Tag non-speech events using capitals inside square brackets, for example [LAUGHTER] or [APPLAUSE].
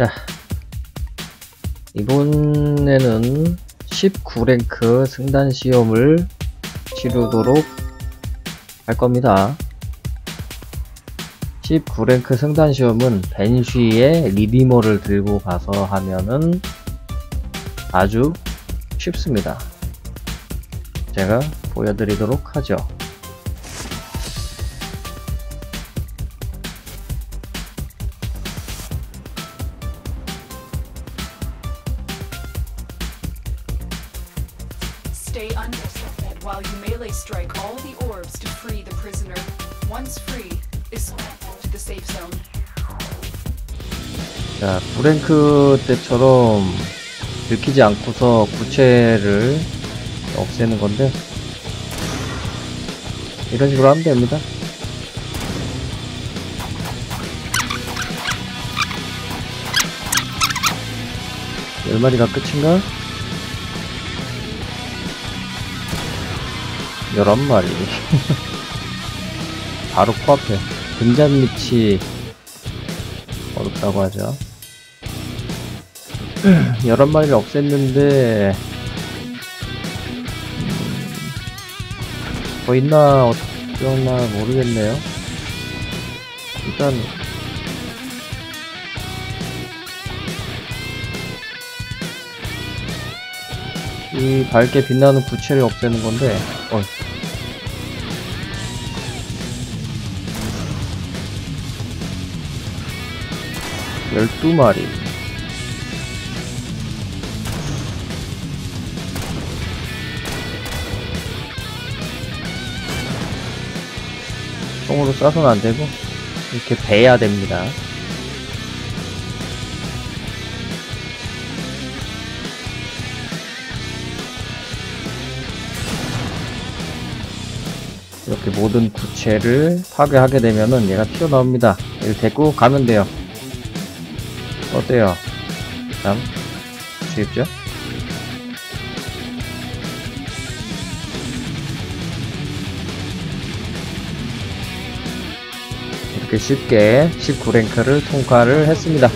자 이번에는 19랭크 승단 시험을 치르도록 할 겁니다. 19랭크 승단 시험은 벤쉬의 리디머를 들고 가서 하면은 아주 쉽습니다. 제가 보여드리도록 하죠 Stay undistracted while you melee strike all the orbs to free the prisoner. Once free, escort to the safe zone. 자, 브랭크 때처럼 들키지 않고서 구체를 없애는 건데 이런 식으로 하면 됩니다. 열 마리가 끝인가? 열한 마리. [LAUGHS] 바로 코앞에 등잔 밑이 어렵다고 하죠. [CLEARS THROAT] 11마리를 없앴는데 음, 더 있나 어쩌나 모르겠네요 일단 이 밝게 빛나는 부채를 없애는 건데 어. 열두 마리 똥으로 싸서는 안 되고 이렇게 베야 됩니다. 이렇게 모든 구체를 파괴하게 되면은 얘가 튀어나옵니다. 얘를 데리고 가면 돼요. 어때요? 참 쉽죠? 이렇게 쉽게 19랭크를 통과를 했습니다.